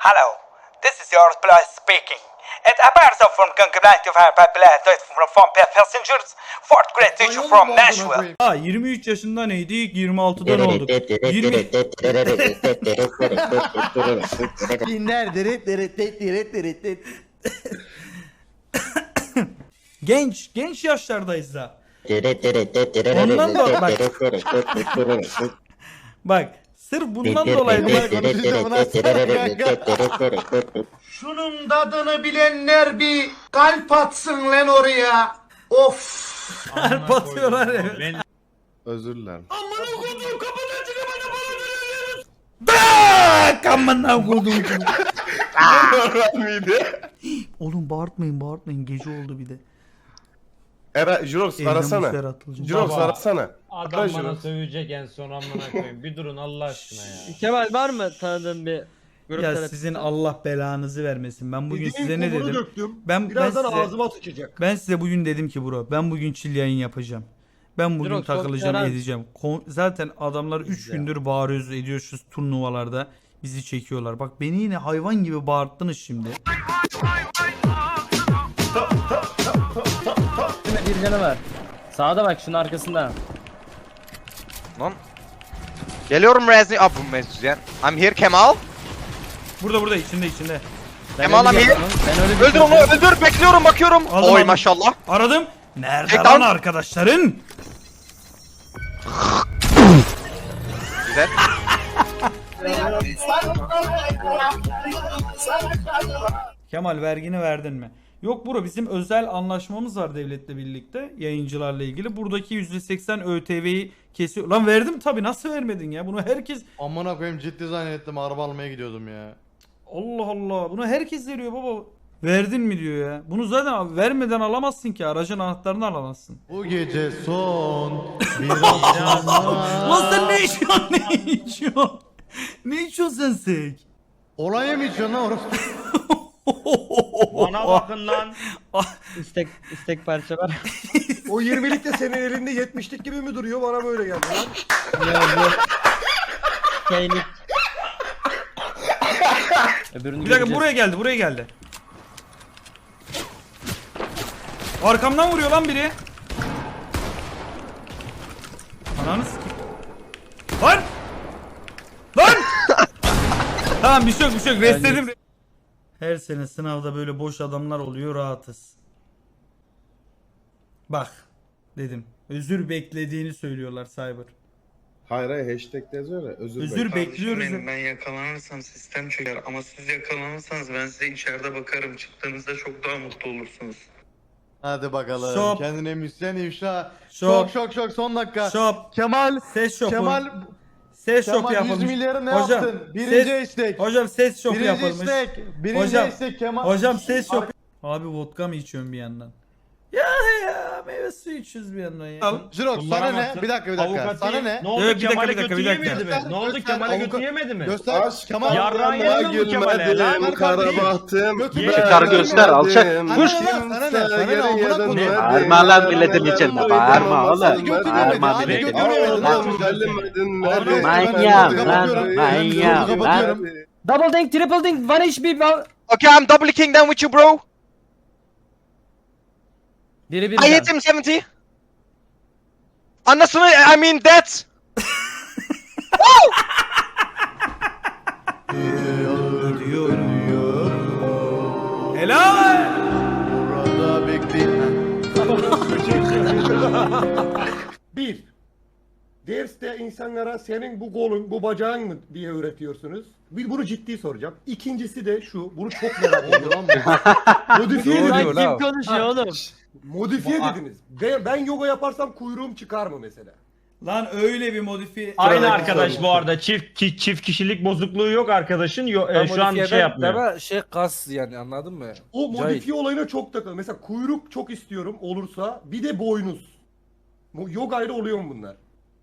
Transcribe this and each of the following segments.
Hello, this is your place speaking. At a person from complaint of our population from, from passengers, fourth grade teacher from Nashville. Ha 23 yaşında neydik? 26'dan olduk. 20 Dinler deret deret deret deret deret deret. genç, genç yaşlardayız da. Ondan da bak. Bak, sırf bundan dolayı Şunun tadını bilenler bir kalp atsın lan oraya. Of. kalp atıyorlar ya. Ben Özür dilerim. Dak! Amına koydum. mıydı? Oğlum bağırtmayın bağırtmayın gece oldu bir de. Era Jurox arasana. Jurox arasana. Adam Ara bana sövecek en son amına koyayım. Bir durun Allah aşkına ya. Kemal var mı tanıdığın bir grup Ya terapisti? sizin Allah belanızı vermesin. Ben bugün size ne kumunu dedim? döktüm. Ben ben Birazdan size, ağzıma sıçacak. ben size bugün dedim ki bro ben bugün chill yayın yapacağım. Ben bugün Yok, çok takılacağım yarar. edeceğim. Kon- zaten adamlar 3 Güzel. gündür bağırıyoruz ediyoruz şu turnuvalarda. Bizi çekiyorlar. Bak beni yine hayvan gibi bağırttınız şimdi. Bir canı var. Sağda bak şunun arkasında. Geliyorum Rezni. Aa bu Mesut yani. I'm here Kemal. Burada burada içinde içinde. Ben Kemal abi. bir- Ben öyle bir Öldür onu öldür. Bekliyorum bakıyorum. Aldım, Oy aldım. maşallah. Aradım. Nerede lan lan. arkadaşların? Güzel. Kemal vergini verdin mi? Yok bro bizim özel anlaşmamız var devletle birlikte yayıncılarla ilgili. Buradaki %80 ÖTV'yi kesiyor. Lan verdim tabi nasıl vermedin ya? Bunu herkes Amına koyayım ciddi zannettim araba almaya gidiyordum ya. Allah Allah bunu herkes veriyor baba. Verdin mi diyor ya. Bunu zaten vermeden alamazsın ki aracın anahtarını alamazsın. Bu gece son biraz Lan sen ne içiyorsun ne içiyorsun? ne içiyorsun sen sek? Olaya mı içiyorsun lan orası? Bana bakın lan. istek istek parça var. O 20'lik de senin elinde 70'lik gibi mi duruyor? Bana böyle geldi lan. ya bu. Keynik. Öbürünü Bir dakika göreceğiz. buraya geldi buraya geldi. Arkamdan vuruyor lan biri. Ananı sikeyim. Lan! Lan! tamam bir şey yok bir şey yok. Restledim. Her sene sınavda böyle boş adamlar oluyor rahatız. Bak dedim. Özür beklediğini söylüyorlar Cyber. Hayır hayır hashtag de yazıyor ya. Özür, Özür dilerim. bekliyoruz. Benim, ben yakalanırsam sistem çöker ama siz yakalanırsanız ben size içeride bakarım. Çıktığınızda çok daha mutlu olursunuz. Hadi bakalım. Şop. Kendine müzisyen ifşa. Şop. Şok şok şok son dakika. Shop. Kemal Ses şopu. Kemal ses Kemal 100 yapılmış. milyarı ne Hocam, yaptın? Birinci ses- istek. Hocam ses şopu Birinci yapılmış. istek. Birinci Hocam, istek Kemal. Hocam ses şopu. Abi vodka mı içiyorsun bir yandan? Ya ya meyve suyu içiyoruz bir yandan ya. Jirox sana Bunlara ne? Bir dakika bir dakika. Avukat Sana değil. ne? Ne oldu Evet, bir dakika, Kemal'e bir dakika, götü bir dakika. yemedi mi? Ne oldu göster, Kemal'e avukat- götü yemedi mi? Göster. Aşkıma Kemal. Yarrağı yedin mi Kemal'e lan? gülmedim, kara bahtım. Götür ben göster, göster, alçak. gelmedim. Kuş. Kimse Sana ne, sana ne, amına koyayım. Bağırma lan milletin içinde, bağırma oğlum. Bağırma milletin. Ne nerede? lan, Kapatıyorum. lan. Double dink, triple dink, one HP. ba- Okay I'm double king down with you bro. Biri bir I hit him 70. Anasını I mean that. Helal. Burada bekleyin. Bir, derste insanlara senin bu kolun, bu bacağın mı diye öğretiyorsunuz. Bir bunu ciddi soracağım. İkincisi de şu, bunu çok merak ediyorum. Modifiye Lan dediniz. kim konuşuyor oğlum? Modifiye dediniz. Ben, ben yoga yaparsam kuyruğum çıkar mı mesela? Lan öyle bir modifiye. Aynı arkadaş bu arada. Çift ki, çift kişilik bozukluğu yok arkadaşın. Yo, e, şu an şey yapmıyor. Ama şey kas yani anladın mı? O Cahil. modifiye olayına çok takıl. Mesela kuyruk çok istiyorum olursa bir de boynuz. Bu yoga ile oluyor mu bunlar?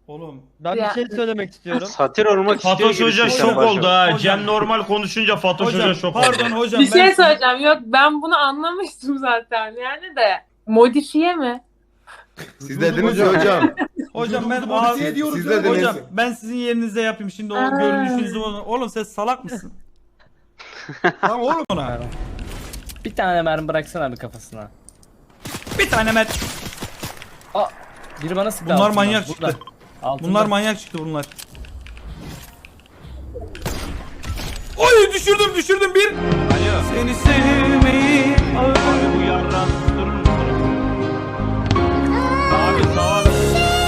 Oğlum. Ben bir şey söylemek istiyorum. Satir olmak Fatoş Hoca şok oldu ha. Hocam. Cem normal konuşunca Fatoş Hocam Hoca şok oldu. pardon hocam. Bir ben şey söyleyeceğim. Yok ben bunu anlamıştım zaten yani de. Modifiye mi? Siz dediniz ya hocam. Hocam ben ağzı- ediyoruz siz ya. dediniz. Hocam ben sizin yerinizde yapayım şimdi o Aa. görünüşünüzü bozun. Oğlum sen salak mısın? Lan oğlum. Ona. Bir tane mermi bıraksana bir kafasına. Bir tane met. Biri bana sıktı Bunlar altından, manyak burada. çıktı. Altında. Bunlar manyak çıktı bunlar. Oy düşürdüm düşürdüm bir. Alo. Seni sevmeyi Abi bu yardan musun? Abi saat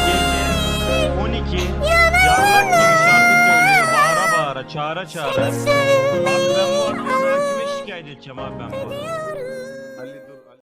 gece 12 yarrak gibi şarkı söylüyor bağıra bağıra çağıra çağıra. Abi ben bu daha kime şikayet edeceğim abi ben bu adamı?